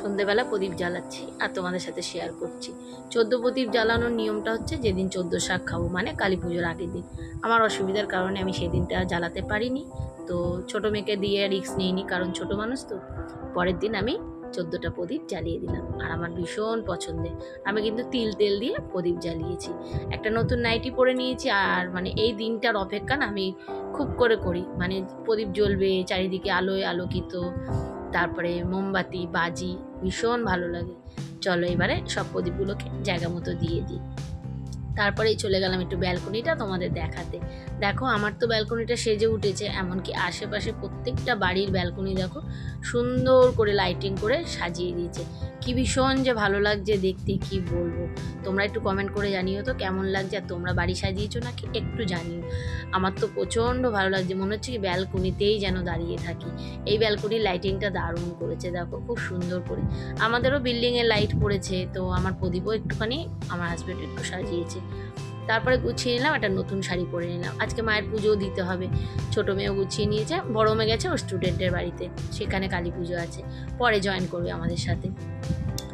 সন্ধেবেলা প্রদীপ জ্বালাচ্ছি আর তোমাদের সাথে শেয়ার করছি। চোদ্দ প্রদীপ জ্বালানোর নিয়মটা হচ্ছে যেদিন চোদ্দ শাক খাব মানে কালী পুজোর আগের দিন। আমার অসুবিধার কারণে আমি সেদিনটা জ্বালাতে পারিনি। তো ছোটো মেয়েকে দিয়ে রিস্ক নিইনি, কারণ ছোট মানুষ তো। পরের দিন আমি চোদ্দোটা প্রদীপ জ্বালিয়ে দিলাম, আর আমার ভীষণ পছন্দের। আমি কিন্তু তিল তেল দিয়ে প্রদীপ জ্বালিয়েছি। একটা নতুন নাইটি পরে নিয়েছি, আর মানে এই দিনটার অপেক্ষা না আমি খুব করে করি। মানে প্রদীপ জ্বলবে, চারিদিকে আলোয় আলোকিত তারপরে মোমবাতি, বাজি, ভীষণ ভালো লাগে। চলো এবারে সব প্রদীপগুলোকে জায়গা মতো দিয়ে দিই। তারপরেই চলে গেলাম একটু ব্যালকনিটা তোমাদের দেখাতে। দেখো, আমার তো ব্যালকনিটা সেজে উঠেছে, এমনকি আশেপাশে প্রত্যেকটা বাড়ির ব্যালকনি দেখো সুন্দর করে লাইটিং করে সাজিয়ে দিয়েছে। কি ভীষণ যে ভালো লাগছে দেখতে, কি বলব? তোমরা একটু কমেন্ট করে জানিও তো কেমন লাগছে আর তোমরা বাড়ি সাজিয়েছো নাকি একটু জানিও। আমার তো প্রচণ্ড ভালো লাগছে, মনে হচ্ছে কি ব্যালকনিতেই যেন দাঁড়িয়ে থাকি। এই ব্যালকনির লাইটিংটা দারুণ করেছে, দেখো খুব সুন্দর করে। আমাদেরও বিল্ডিংয়ে লাইট পড়েছে, তো আমার প্রদীপও একটুখানি আমার হাজব্যান্ড একটু সাজিয়েছে। তারপরে গুছিয়ে নিলাম, একটা নতুন শাড়ি পরে নিলাম। আজকে মায়ের পুজোও দিতে হবে। ছোটো মেয়েও গুছিয়ে নিয়েছে, বড় মেয়ে গেছে ওর স্টুডেন্টের বাড়িতে। সেখানে কালী পুজো আছে। পরে জয়েন করবে আমাদের সাথে।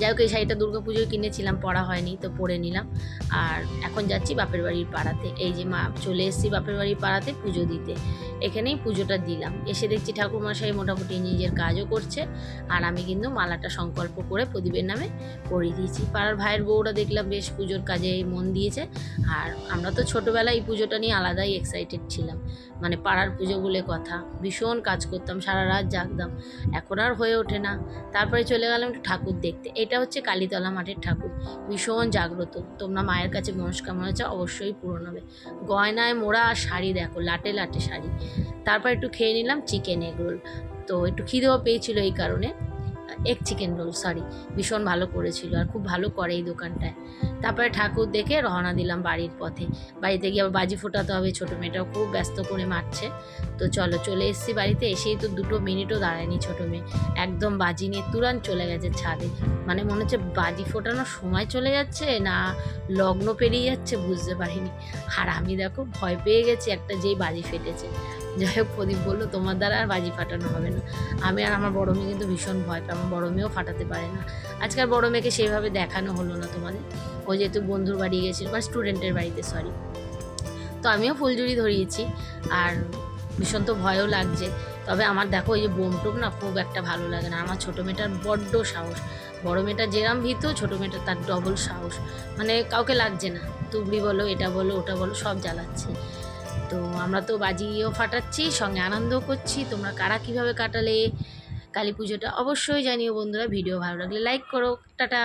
যাই হোক, এই শাড়িটা দুর্গা পুজোয় কিনেছিলাম, পরা হয়নি, তো পরে নিলাম। আর এখন যাচ্ছি বাপের বাড়ির পাড়াতে। এই যে মা, চলে এসেছি বাপের বাড়ির পাড়াতে পুজো দিতে। এখানেই পুজোটা দিলাম। এসে দেখছি ঠাকুরমশাই মোটামুটি নিজের কাজও করছে, আর আমি কিন্তু মালাটা সংকল্প করে প্রদীপের নামে পরিয়ে দিয়েছি। পাড়ার ভাইয়ের বউরা দেখলাম বেশ পুজোর কাজে মন দিয়েছে। আর আমরা তো ছোটোবেলায় এই পুজোটা নিয়ে আলাদাই এক্সাইটেড ছিলাম। মানে পাড়ার পুজো বলে কথা। ভীষণ কাজ করতাম, সারা রাত জাগতাম। এখন আর হয়ে ওঠে না। তারপরে চলে গেলাম একটু ঠাকুর দেখতে। এটা হচ্ছে কালীতলা মাঠের ঠাকুর। ভীষণ জাগ্রত। তোমরা মায়ের কাছে মনস্কামনা চাও, অবশ্যই পূরণ হবে। গয়নায় মোড়া আর শাড়ি দেখো, লাটে লাটে শাড়ি। তারপর একটু খেয়ে নিলাম চিকেন এগরোল তো একটু খিদেও পেয়েছিল এই কারণে। এগ চিকেন রোল সরি ভীষণ ভালো করেছিল আর খুব ভালো করে এই দোকানটায়। তারপরে ঠাকুর দেখে রওনা দিলাম বাড়ির পথে। বাড়িতে গিয়ে আবার বাজি ফোটাতে হবে, ছোটো মেয়েটাও খুব ব্যস্ত করে মারছে। তো চলো, চলে এসেছি বাড়িতে, এসেই তো দুটো মিনিটও দাঁড়ায়নি ছোটো মেয়ে। একদম বাজি নিয়ে তুরান চলে গেছে ছাদে। মানে মনে হচ্ছে বাজি ফোটানোর সময় চলে যাচ্ছে না লগ্ন পেরিয়ে যাচ্ছে বুঝতে পারিনি। আর আমি দেখো ভয় পেয়ে গেছি একটা যেই বাজি ফেটেছে। যাই হোক, প্রদীপ বলল, তোমার দ্বারা আর বাজি ফাটানো হবে না। আমি আর আমার বড় মেয়ে কিন্তু ভীষণ ভয় পাই আমার বড় মেয়েও ফাটাতে পারে না। আজকাল বড় মেয়েকে সেইভাবে দেখানো হলো না তোমাদের। ও যেহেতু বন্ধুর বাড়ি গেছিল, বা স্টুডেন্টের বাড়িতে সরি তো আমিও ফুলঝুরি ধরিয়েছি, আর ভীষণ তো ভয়ও লাগছে। তবে আমার দেখো, ওই যে বোম টোম না, খুব একটা ভালো লাগে না। আমার ছোটো মেয়েটার বড্ড সাহস। বড় মেয়েটা যেরাম ভীত, ছোটো মেয়েটা তার ডবল সাহস। মানে কাউকে লাগছে না। তুবড়ি বলো, এটা বলো, ওটা বলো, সব জ্বালাচ্ছে। তো আমরা তো বাজিও ফাটাচ্ছি, সঙ্গে আনন্দও করছি। তোমরা কারা কীভাবে কাটালে কালী পুজোটা অবশ্যই জানিও বন্ধুরা। ভিডিও ভালো লাগলে লাইক করো। টাটা!